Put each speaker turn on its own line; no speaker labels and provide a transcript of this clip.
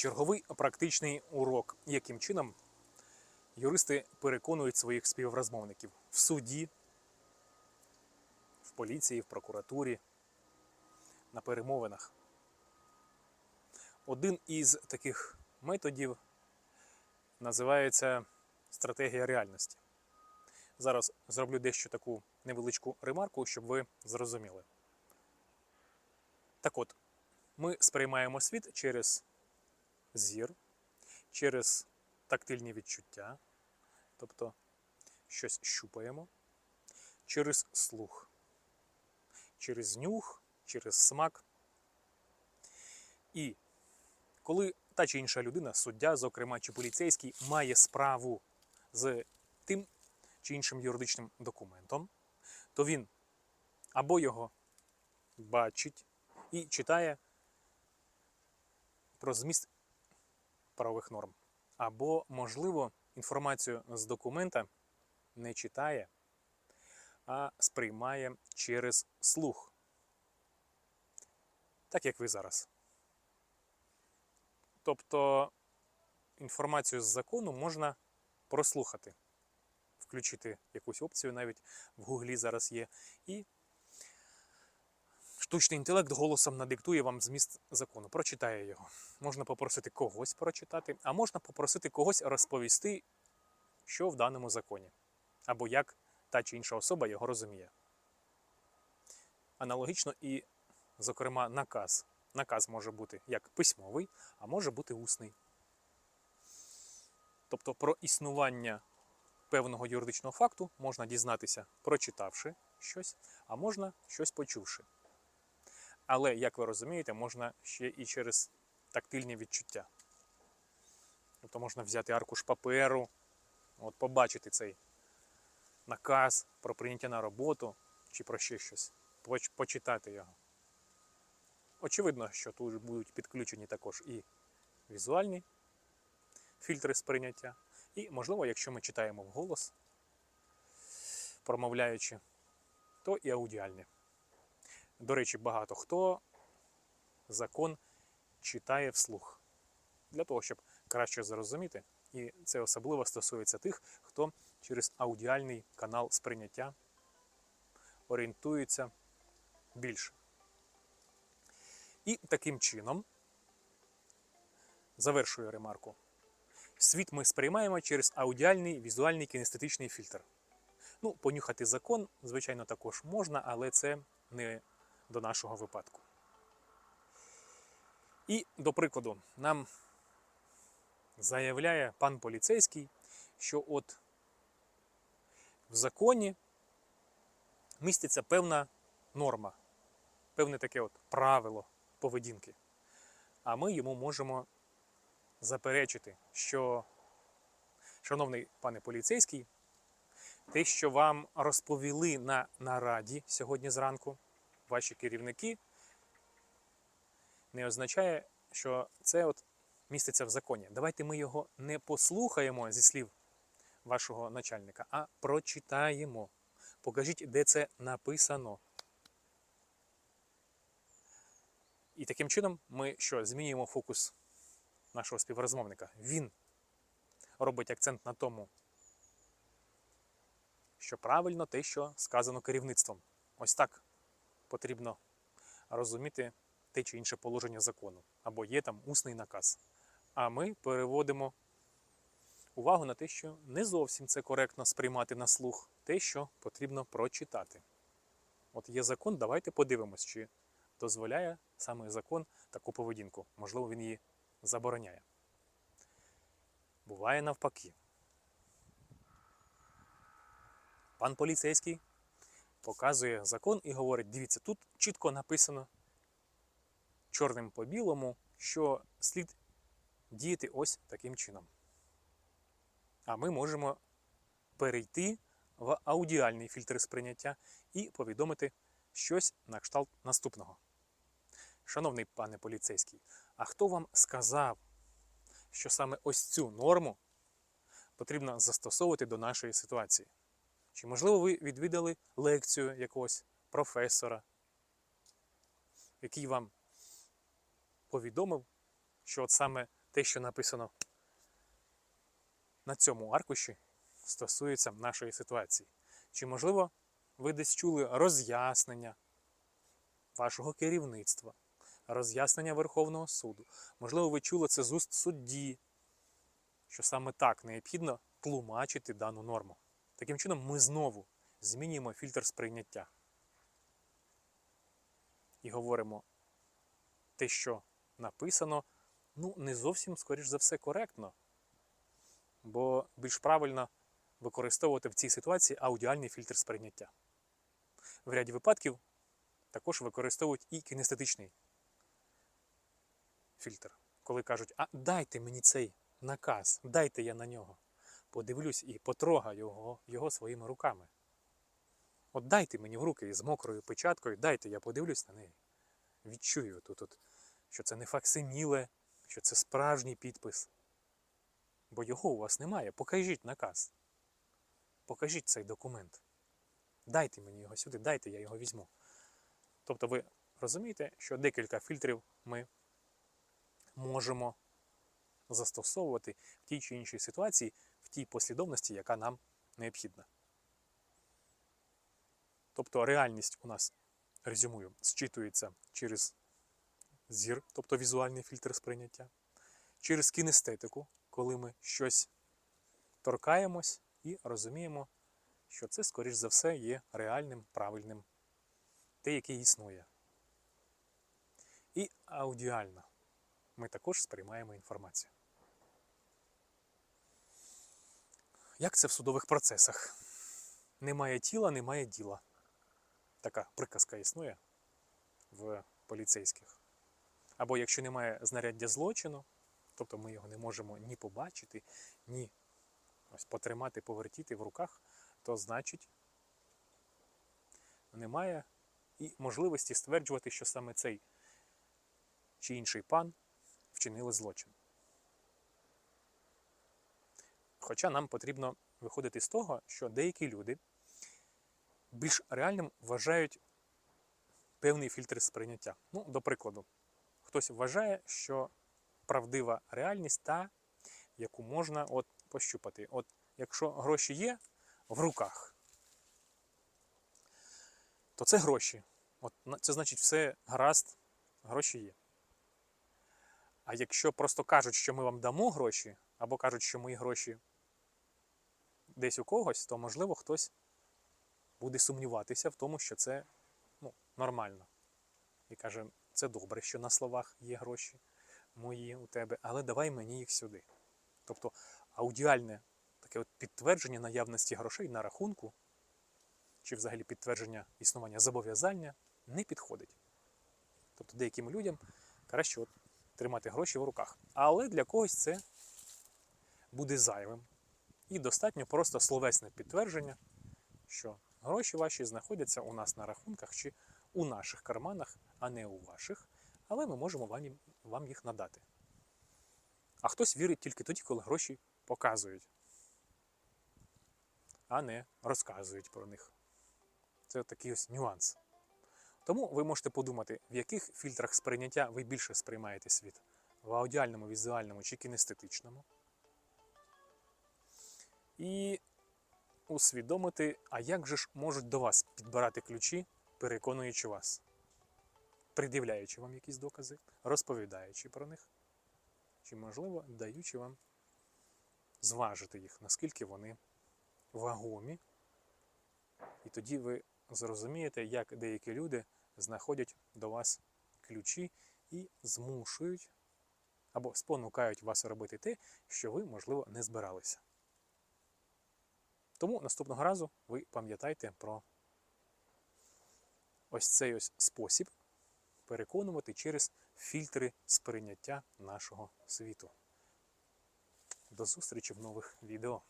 Черговий практичний урок, яким чином юристи переконують своїх співрозмовників в суді, в поліції, в прокуратурі, на перемовинах. Один із таких методів називається стратегія реальності. Зараз зроблю дещо таку невеличку ремарку, щоб ви зрозуміли. Так от, ми сприймаємо світ через зір, через тактильні відчуття, тобто щось щупаємо, через слух, через нюх, через смак. І коли та чи інша людина, суддя, зокрема, чи поліцейський, має справу з тим чи іншим юридичним документом, то він або його бачить і читає про зміст правових норм, або, можливо, інформацію з документа не читає, а сприймає через слух. Так як ви зараз. Тобто інформацію з закону можна прослухати, включити якусь опцію навіть в Гуглі зараз є, і штучний інтелект голосом надиктує вам зміст закону, прочитає його. Можна попросити когось прочитати, а можна попросити когось розповісти, що в даному законі, або як та чи інша особа його розуміє. Аналогічно і, зокрема, наказ. Наказ може бути як письмовий, а може бути усний. Тобто про існування певного юридичного факту можна дізнатися, прочитавши щось, а можна щось почувши. Але, як ви розумієте, можна ще і через тактильні відчуття. Тобто можна взяти аркуш паперу, от побачити цей наказ про прийняття на роботу чи про ще щось, почитати його. Очевидно, що тут будуть підключені також і візуальні фільтри сприйняття, і, можливо, якщо ми читаємо вголос, промовляючи, то і аудіальні. До речі, багато хто закон читає вслух для того, щоб краще зрозуміти. І це особливо стосується тих, хто через аудіальний канал сприйняття орієнтується більше. І таким чином, завершую ремарку, світ ми сприймаємо через аудіальний, візуальний кінестетичний фільтр. Ну, понюхати закон, звичайно, також можна, але це не до нашого випадку. І, до прикладу, нам заявляє пан поліцейський, що от в законі міститься певна норма, певне таке от правило поведінки. А ми йому можемо заперечити, що, шановний пане поліцейський, те, що вам розповіли на нараді сьогодні зранку, ваші керівники, не означає, що це от міститься в законі. Давайте ми його не послухаємо зі слів вашого начальника, а прочитаємо. Покажіть, де це написано. І таким чином ми що змінюємо фокус нашого співрозмовника. Він робить акцент на тому, що правильно те, що сказано керівництвом. Ось так потрібно розуміти те чи інше положення закону, або є там усний наказ. А ми переводимо увагу на те, що не зовсім це коректно сприймати на слух, те, що потрібно прочитати. От є закон, давайте подивимось, чи дозволяє саме закон таку поведінку. Можливо, він її забороняє. Буває навпаки. Пан поліцейський показує закон і говорить: дивіться, тут чітко написано чорним по білому, що слід діяти ось таким чином. А ми можемо перейти в аудіальний фільтр сприйняття і повідомити щось на кшталт наступного. Шановний пане поліцейський, а хто вам сказав, що саме ось цю норму потрібно застосовувати до нашої ситуації? Чи, можливо, ви відвідали лекцію якогось професора, який вам повідомив, що от саме те, що написано на цьому аркуші, стосується нашої ситуації. Чи, можливо, ви десь чули роз'яснення вашого керівництва, роз'яснення Верховного суду. Можливо, ви чули це з уст судді, що саме так необхідно тлумачити дану норму. Таким чином, ми знову змінюємо фільтр сприйняття і говоримо те, що написано, ну, не зовсім, скоріш за все, коректно. Бо більш правильно використовувати в цій ситуації аудіальний фільтр сприйняття. В ряді випадків також використовують і кінестетичний фільтр, коли кажуть, а дайте мені цей наказ, дайте я на нього. Подивлюсь і потрогаю його, його своїми руками. От дайте мені в руки з мокрою печаткою, дайте, я подивлюсь на неї. Відчую тут, от, що це не факсиміле, що це справжній підпис. Бо його у вас немає. Покажіть наказ. Покажіть цей документ. Дайте мені його сюди, дайте, я його візьму. Тобто ви розумієте, що декілька фільтрів ми можемо застосовувати в тій чи іншій ситуації, в тій послідовності, яка нам необхідна. Тобто реальність у нас, резюмую, зчитується через зір, тобто візуальний фільтр сприйняття, через кінестетику, коли ми щось торкаємось і розуміємо, що це, скоріш за все, є реальним, правильним, те, яке існує. І аудіально ми також сприймаємо інформацію. Як це в судових процесах? Немає тіла, немає діла. Така приказка існує в поліцейських. Або якщо немає знаряддя злочину, тобто ми його не можемо ні побачити, ні ось потримати, повертіти в руках, то значить немає і можливості стверджувати, що саме цей чи інший пан вчинили злочин. Хоча нам потрібно виходити з того, що деякі люди більш реальним вважають певний фільтр сприйняття. Ну, до прикладу, хтось вважає, що правдива реальність та, яку можна от пощупати. От якщо гроші є в руках, то це гроші. От Це значить все гаразд, гроші є. А якщо просто кажуть, що ми вам дамо гроші, або кажуть, що мої гроші десь у когось, то можливо хтось буде сумніватися в тому, що це ну, нормально. І каже, це добре, що на словах є гроші мої у тебе, але давай мені їх сюди. Тобто аудіальне таке от підтвердження наявності грошей на рахунку, чи взагалі підтвердження існування зобов'язання не підходить. Тобто деяким людям краще от тримати гроші в руках. Але для когось це буде зайвим. І достатньо просто словесне підтвердження, що гроші ваші знаходяться у нас на рахунках чи у наших карманах, а не у ваших, але ми можемо вам, їх надати. А хтось вірить тільки тоді, коли гроші показують, а не розказують про них. Це такий ось нюанс. Тому ви можете подумати, в яких фільтрах сприйняття ви більше сприймаєте світ: в аудіальному, візуальному чи кінестетичному. І усвідомити, а як же ж можуть до вас підбирати ключі, переконуючи вас, пред'являючи вам якісь докази, розповідаючи про них, чи, можливо, даючи вам зважити їх, наскільки вони вагомі. І тоді ви зрозумієте, як деякі люди знаходять до вас ключі і змушують або спонукають вас робити те, що ви, можливо, не збиралися. Тому наступного разу ви пам'ятайте про ось цей ось спосіб переконувати через фільтри сприйняття нашого світу. До зустрічі в нових відео.